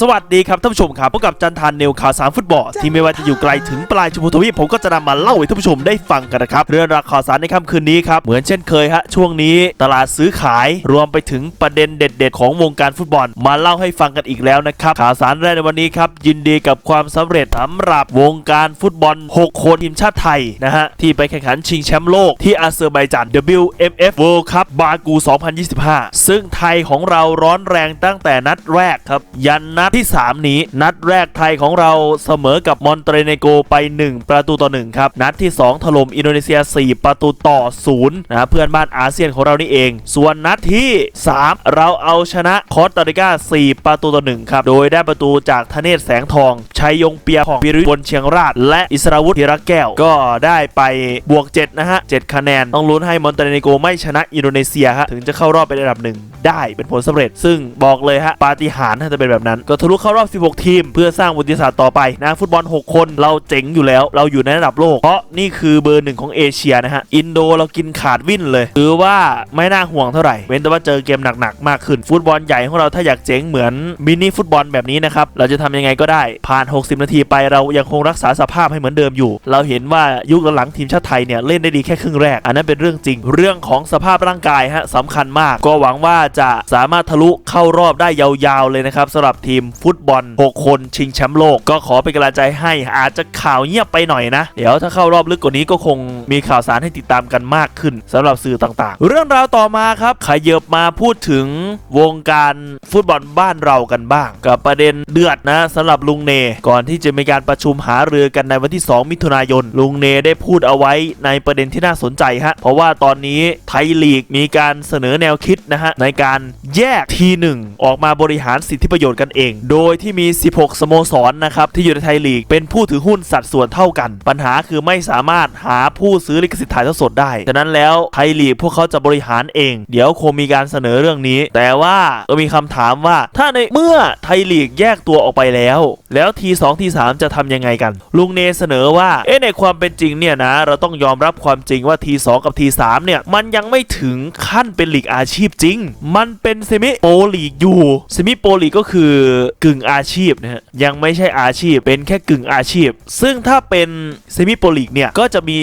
สวัสดีครับท่านผู้ชมครับพบกับจันทานเนวข่าวสารฟุตบอลที่ไม่ว่าจะอยู่ไกลถึงปลายชมพูทวีปผมก็จะนำมาเล่าให้ท่านผู้ชมได้ฟังกันนะครับเรื่องราวข่าวสารในค่ำคืนนี้ครับเหมือนเช่นเคยฮะช่วงนี้ตลาดซื้อขายรวมไปถึงประเด็นเด็ด ๆ ของวงการฟุตบอล มาเล่าให้ฟังกันอีกแล้วนะครับข่าวสารแรกในวันนี้ครับยินดีกับความสำเร็จสำหรับวงการฟุตบอล 6 คนทีมชาติไทยนะฮะที่ไปแข่งขันชิงแชมป์โลกที่อาเซอร์ไบจาน WMF World Cup บากู 2025 ซึ่งไทยของเราร้อนแรงตั้งแต่นัดแรกครับยันนัดที่ 3 นี้ นัดแรกไทยของเราเสมอกับมอนเตเนโกไป 1 ประตูต่อ1ครับ นัดที่ 2 ถล่มอินโดนีเซีย 4 ประตูต่อ0นะเพื่อนบ้านอาเซียนของเรานี่เอง ส่วนนัดที่ 3 เราเอาชนะคอสตาริกา 4 ประตูต่อ1ครับ โดยได้ประตูจากธเนศแสงทอง ชัยยงเปียผ่องพิริบนเชียงราช และอิสราวุธธีระแก้ว ก็ได้ไปบวก 7 นะฮะ 7 คะแนน ต้องลุ้นให้มอนเตเนโกไม่ชนะอินโดนีเซียฮะ ถึงจะเข้ารอบเป็นอันดับหนึ่งได้เป็นผลสำเร็จ ซึ่งบอกเลยฮะ ปาฏิหาริย์ถ้าจะเป็นแบบนั้นก็ทะลุเข้ารอบ 16 ทีม เพื่อสร้างประวัติศาสตร์ต่อไปนะฟุตบอล 6 คนเราเจ๋งอยู่แล้ว เราอยู่ในระดับโลก เพราะนี่คือเบอร์หนึ่งของเอเชียนะฮะอินโดเรากินขาดวิ่นเลยถือว่าไม่น่าห่วงเท่าไหร่เว้นแต่ว่าเจอเกมหนักๆมากขึ้น ฟุตบอลใหญ่ของเราถ้าอยากเจ๋งเหมือนมินิฟุตบอลแบบนี้นะครับเราจะทำยังไงก็ได้ผ่าน 60 นาทีไปเรายังคงรักษาสภาพให้เหมือนเดิมอยู่ เราเห็นว่ายุคหลังทีมชาติไทยเนี่ยเล่นได้ดีแค่ครึ่งแรก อันนั้นเป็นเรื่องจริง เรื่องของสภาพร่างกายฮะสำคัญมาก ก็หวังว่าจะสามารถทะลุเข้ารอบได้ยาวๆเลยนะครับสำหรับทีมฟุตบอล 6 คนชิงแชมป์โลก ก็ขอเป็นกำลังใจให้อาจจะข่าวเงียบไปหน่อยนะ เดี๋ยวถ้าเข้ารอบลึกกว่านี้ก็คงมีข่าวสารให้ติดตามกันมากขึ้นสำหรับสื่อต่างๆ เรื่องราวต่อมาครับขยับมาพูดถึงวงการฟุตบอลบ้านเรากันบ้าง กับประเด็นเดือดนะสำหรับลุงเน ก่อนที่จะมีการประชุมหารือกันในวันที่ 2 มิถุนายน ลุงเนได้พูดเอาไว้ในประเด็นที่น่าสนใจฮะเพราะว่าตอนนี้ไทยลีกมีการเสนอแนวคิดนะฮะในการแยกทีหนึ่งออกมาบริหารสิทธิประโยชน์กันเองโดยที่มี 16 สโมสรนะครับที่อยู่ในไทยลีก เป็นผู้ถือหุ้นสัดส่วนเท่ากัน ปัญหาคือไม่สามารถหาผู้ซื้อลิขสิทธิ์ถ่ายทอดสดได้ฉะนั้นแล้วไทยลีกพวกเขาจะบริหารเอง เดี๋ยวคงมีการเสนอเรื่องนี้ แต่ว่าก็มีคำถามว่าถ้าในเมื่อไทยลีกแยกตัวออกไปแล้ว แล้วทีสองทีสามจะทำยังไงกัน ลุงเนเสนอว่าเอ๊ะในความเป็นจริงเนี่ยนะเราต้องยอมรับความจริงว่าทีสองกับทีสามเนี่ยมันยังไม่ถึงขั้นเป็นลีกอาชีพจริง มันเป็นเซมิโปลีกอยู่เซมิโปลีกก็คือกึ่งอาชีพนะฮะยังไม่ใช่อาชีพเป็นแค่กึ่งอาชีพ ซึ่งถ้าเป็นเซมิโปรลีกเนี่ยก็จะมี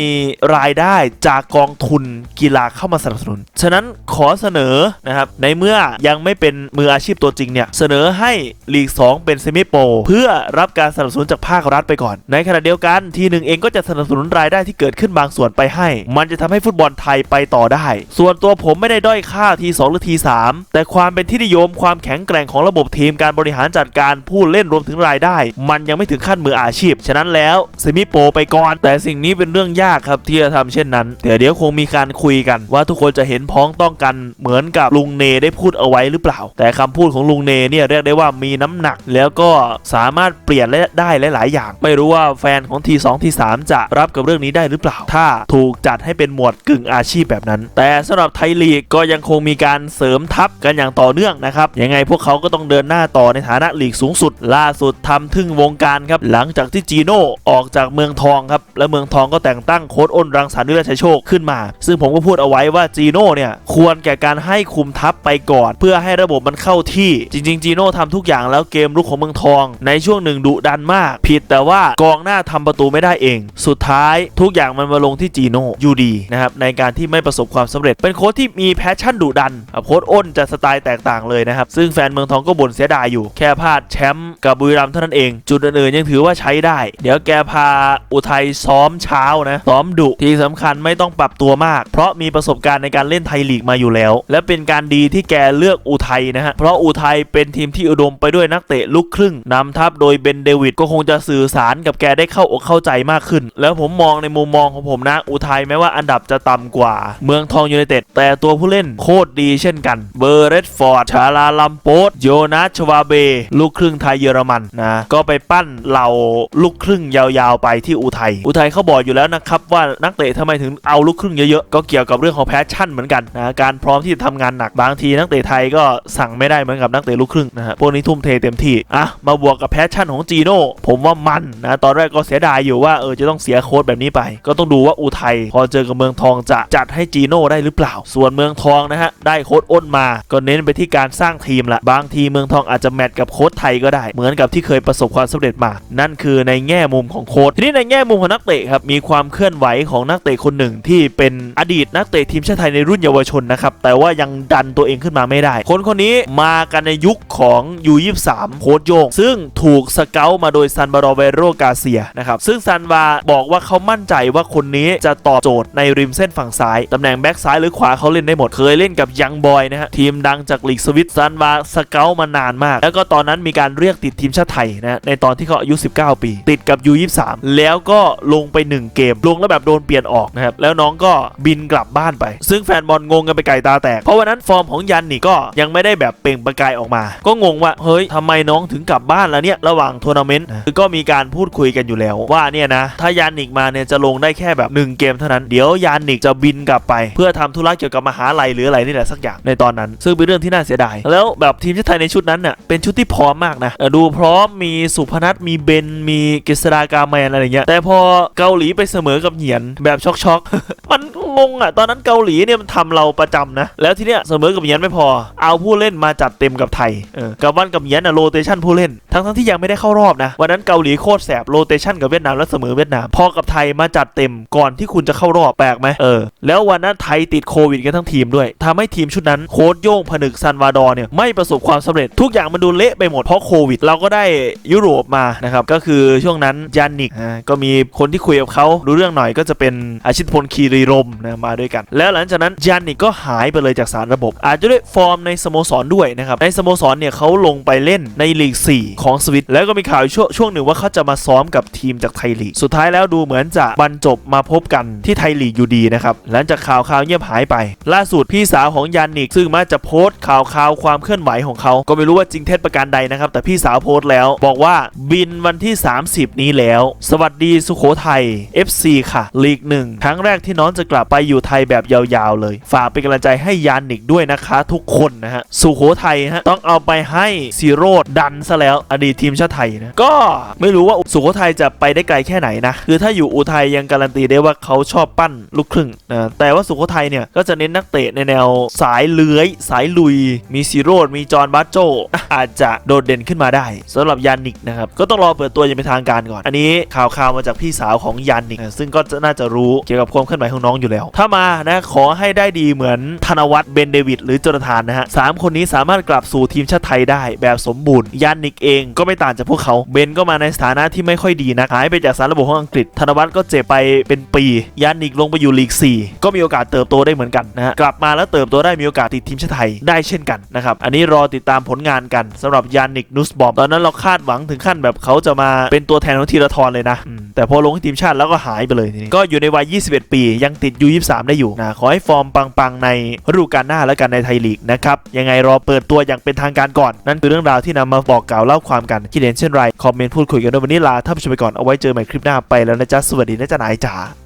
รายได้จากกองทุนกีฬาเข้ามาสนับสนุน ฉะนั้นขอเสนอนะครับในเมื่อยังไม่เป็นมืออาชีพตัวจริงเนี่ยเสนอให้ลีก 2 เป็นเซมิโปรเพื่อรับการสนับสนุนจากภาครัฐไปก่อน ในขณะเดียวกันทีหนึ่งเองก็จะสนับสนุนรายได้ที่เกิดขึ้นบางส่วนไปให้ มันจะทำให้ฟุตบอลไทยไปต่อได้ ส่วนตัวผมไม่ได้ด้อยค่าที2หรือที3แต่ความเป็นที่นิยมความแข็งแกร่งของระบบทีมการบริหารจัดการผู้เล่นรวมถึงรายได้ มันยังไม่ถึงขั้นมืออาชีพ ฉะนั้นแล้วเซมิโปไปก่อน แต่สิ่งนี้เป็นเรื่องยากครับที่จะทำเช่นนั้นเดี๋ยวเดี๋ยวคงมีการคุยกัน ว่าทุกคนจะเห็นพ้องต้องกันเหมือนกับลุงเนได้พูดเอาไว้หรือเปล่า แต่คำพูดของลุงเนเนี่ยเรียกได้ว่ามีน้ำหนัก แล้วก็สามารถเปลี่ยนได้หลาย ๆ อย่าง ไม่รู้ว่าแฟนของที2ที3จะรับกับเรื่องนี้ได้หรือเปล่า ถ้าถูกจัดให้เป็นหมวดกึ่งอาชีพแบบนั้น แต่สำหรับไทยลีกก็ยังคงมีการเสริมทัพกันอย่างต่อเนื่องนะครับยังไงพวกเขาก็ต้องเดินหน้าต่อในฐานะลีกสูงสุด ล่าสุดทำทึ่งวงการครับหลังจากที่จีโน่ออกจากเมืองทองครับและเมืองทองก็แต่งตั้งโค้ดอ้นรังสรรค์วิรชัยโชคขึ้นมา ซึ่งผมก็พูดเอาไว้ว่าจีโน่เนี่ยควรแก่การให้คุมทัพไปก่อน เพื่อให้ระบบมันเข้าที่จริงๆจีโน่ทำทุกอย่างแล้วเกมรุกของเมืองทอง ในช่วงหนึ่งดุดันมาก ผิดแต่ว่ากองหน้าทำประตูไม่ได้เอง สุดท้ายทุกอย่างมันมาลงที่จีโน่อยู่ดีนะครับในการที่ไม่ประสบความสำเร็จเป็นโค้ชที่มีแพชชั่นดุดันโค้ชอ้นจะสไตล์แตกต่างเลยนะครับซึ่งแฟนเมืองทองก็บ่นเสียดายอยู่แค่พลาดแชมป์กับบุรีรัมย์เท่านั้นเอง จุดอื่นๆยังถือว่าใช้ได้ เดี๋ยวแกพาอุทัยซ้อมเช้านะซ้อมดุที่สำคัญไม่ต้องปรับตัวมาก เพราะมีประสบการณ์ในการเล่นไทยลีกมาอยู่แล้ว และเป็นการดีที่แกเลือกอุทัยนะฮะเพราะอุทัยเป็นทีมที่อุดมไปด้วยนักเตะลูกครึ่งนำทัพโดยเบนเดวิดก็คงจะสื่อสารกับแกได้เข้าอกเข้าใจมากขึ้น แล้วผมมองในมุมมองของผมนะอุทัยแม้ว่าอันดับจะต่ำกว่า เมืองทองยูไนเต็ดแต่ตัวผู้เล่นโคตรดีเช่นกัน เบอร์เรดฟอร์ดชาลาลัมโปสโยนาชวาเบลูกครึ่งไทยเยอรมันนะก็ไปปั้นเหล่าลูกครึ่งยาวๆไปที่อุทัยอุทัยเขาบอกอยู่แล้วนะครับว่านักเตะทำไมถึงเอาลูกครึ่งเยอะๆก็เกี่ยวกับเรื่องของแพชชั่นเหมือนกันนะการพร้อมที่จะทำงานหนักบางทีนักเตะไทยก็สั่งไม่ได้เหมือนกับนักเตะลูกครึ่งนะฮะพวกนี้ทุ่มเทเต็มที่อะมาบวกกับแพชชั่นของจีโน่ผมว่ามันนะตอนแรกก็เสียดายอยู่ว่าเออจะต้องเสียโค้ดแบบนี้ไป ก็ต้องดูว่าอุทัยพอเจอกับเมืองทองจะจัดให้จีโน่ได้หรือเปล่า ส่วนเมืองทองนะฮะได้โค้ดอ้นมาก็เน้นไปที่การสร้างทีมละบางทีเมืองทองอาจจะแมตช์กับกับโค้ชไทยก็ได้ เหมือนกับที่เคยประสบความสำเร็จมา นั่นคือในแง่มุมของโค้ชทีนี้ในแง่มุมของนักเตะครับมีความเคลื่อนไหวของนักเตะคนหนึ่งที่เป็นอดีตนักเตะทีมชาติไทยในรุ่นเยาวชนนะครับแต่ว่ายังดันตัวเองขึ้นมาไม่ได้ คนคนนี้มากันในยุคของ U23 โค้ชโยง ซึ่งถูกสเกลมาโดยซันบารอเวโรกาเซียนะครับซึ่งซันวาบอกว่าเขามั่นใจว่าคนนี้จะตอบโจทย์ในริมเส้นฝั่งซ้ายตำแหน่งแบ็กซ้ายหรือขวาเขาเล่นได้หมดเคยเล่นกับยังบอยนะฮะทีมดังจากลีกสวิตซันวาสเกลมานานมาก แล้วก็ตอนนั้นมีการเรียกติดทีมชาติไทยนะในตอนที่เขาอายุ 19 ปี ติดกับ U23 แล้วก็ลงไป 1 เกม ลงแล้วแบบโดนเปลี่ยนออกนะครับแล้วน้องก็บินกลับบ้านไป ซึ่งแฟนบอลงงกันไปไก่ตาแตก เพราะวันนั้นฟอร์มของยันนี่ก็ยังไม่ได้แบบเปล่งประกายออกมา ก็งงว่าเฮ้ยทำไมน้องถึงกลับบ้านแล้วเนี่ยระหว่างทัวร์นาเมนต์คือก็มีการพูดคุยกันอยู่แล้วว่าเนี่ยนะถ้ายานิกมาเนี่ยจะลงได้แค่แบบ 1 เกมเท่านั้นเดี๋ยวยานิกจะบินกลับไป เพื่อทำธุระเกี่ยวกับมหาลัยหรืออะไรนี่แหละสักอย่างในตอนนั้น ซึ่งเป็นเรื่องที่น่าเสียดายแล้วแบบทีมชาติไทยในชุดนั้นน่ะเป็นชุดที่พร้อมมากนะดูพร้อมมีสุพนัทมีเบนมีกฤษดากาแมนอะไรเงี้ยแต่พอเกาหลีไปเสมอกับเหยียนแบบช็อกๆมัน งงอะ ตอนนั้นเกาหลีเนี่ยมันทำเราประจำนะ แล้วทีเนี้ยเสมอกับเยียนไม่พอ เอาผู้เล่นมาจัดเต็มกับไทยกับวันกับเยียนอะโรเตชันผู้เล่น ทั้งทั้งที่ยังไม่ได้เข้ารอบนะ วันนั้นเกาหลีโคตรแสบโรเตชันกับเวียดนามแล้วเสมอเวียดนาม พอกับไทยมาจัดเต็มก่อนที่คุณจะเข้ารอบแปลกไหมเออ แล้ววันนั้นไทยติดโควิดกันทั้งทีมด้วยทำให้ทีมชุดนั้นโค้ชโย่งผนึกซันวาดอร์เนี่ยไม่ประสบความสำเร็จทุกอย่างมันดูเละไปหมดเพราะโควิด เราก็ได้ยุโรปมานะครับก็คือช่วงนั้นยานิกก็มีคนที่คุยกับเขารู้เรื่องหน่อยก็จะเป็นอาชิตพลคีรีรมนะมาด้วยกัน แล้วหลังจากนั้นยานิกก็หายไปเลยจากสารระบบ อาจจะด้วยฟอร์มในสโมสรด้วยนะครับในสโมสรเนี่ยเขาลงไปเล่นในลีก 4 ของสวิตแล้วก็มีข่าวช่วงช่วงหนึ่งว่าเขาจะมาซ้อมกับทีมจากไทยลีกสุดท้ายแล้วดูเหมือนจะบรรจบมาพบกันที่ไทยลีกอยู่ดีนะครับหลังจากข่าวข่าวเงียบหายไป ล่าสุดพี่สาวของยานิกซึ่งมาจะโพสต์ข่าวข่าวความเคลื่อนไหวของเขาก็ไม่รู้ว่าจริงเท็จประการใดนะครับแต่พี่สาวโพสต์แล้ว บอกว่าบินวันที่ 30 นี้แล้ว สวัสดีสุโขทัย FC ค่ะลีกหนึ่งครั้งแรกที่น้องจะกลับไปอยู่ไทยแบบยาวๆเลย ฝากเป็นกำลังใจให้ยานิกด้วยนะคะทุกคนนะฮะสุโขทัยฮะต้องเอาไปให้ซีโรดดันซะแล้วอดีตทีมชาติไทยนะก็ไม่รู้ว่าสุโขทัยจะไปได้ไกลแค่ไหนนะคือถ้าอยู่อุทัยยังการันตีได้ว่าเขาชอบปั้นลูกครึ่งนะแต่ว่าสุโขทัยเนี่ยก็จะเน้นนักเตะในแนวสายเลื้อย สายลุย มีซีโรดมีจอห์นบาโจอาจจะโดดเด่นขึ้นมาได้สำหรับยานิกนะครับก็ต้องรอเปิดตัวอย่างเป็นทางการก่อน อันนี้ข่าวข่าวมาจากพี่สาวของยานิกนะซึ่งก็จะน่าจะรู้เกี่ยวกับความเคลื่อนไหวของน้องอยู่แล้วถ้ามานะขอให้ได้ดีเหมือนธนวัฒน์เบนเดวิดหรือโจนาธานนะฮะสามคนนี้สามารถกลับสู่ทีมชาติไทยได้แบบสมบูรณ์ยานิกเองก็ไม่ต่างจากพวกเขาเบนก็มาในสถานะที่ไม่ค่อยดีนะหายไปจากสารระบบของอังกฤษ ธนวัฒน์ก็เจ็บไปเป็นปียานิกลงไปอยู่ลีก 4 ก็มีโอกาสเติบโตได้เหมือนกันนะฮะกลับมาแล้วเติบโตได้มีโอกาสติดทีมชาติไทยได้เช่นกันนะครับอันนี้รอติดตามผลงานกันสำหรับยานิกนุสบอมตอนนั้นเราคาดหวังถึงขั้นแบบเขาจะมาเป็นตัวแทนของทีละทรเลยนะอืมแต่พอลงให้ทีมชาติแล้วก็หายไปเลยทีนี้ก็อยู่ในวัย 21 ปียังติด23 ได้อยู่นะขอให้ฟอร์มปังๆในฤดูกาลหน้าแล้วกันในไทยลีกนะครับยังไงรอเปิดตัวอย่างเป็นทางการก่อน นั่นคือเรื่องราวที่นำมาบอกกล่าวเล่าความกันคิดเห็นเช่นไรคอมเมนต์พูดคุยกันด้วยวันนี้ลาท่านผู้ชมไปก่อนเอาไว้เจอใหม่คลิปหน้าไปแล้วนะจ๊ะสวัสดีนะจ๊ะนายจ๋า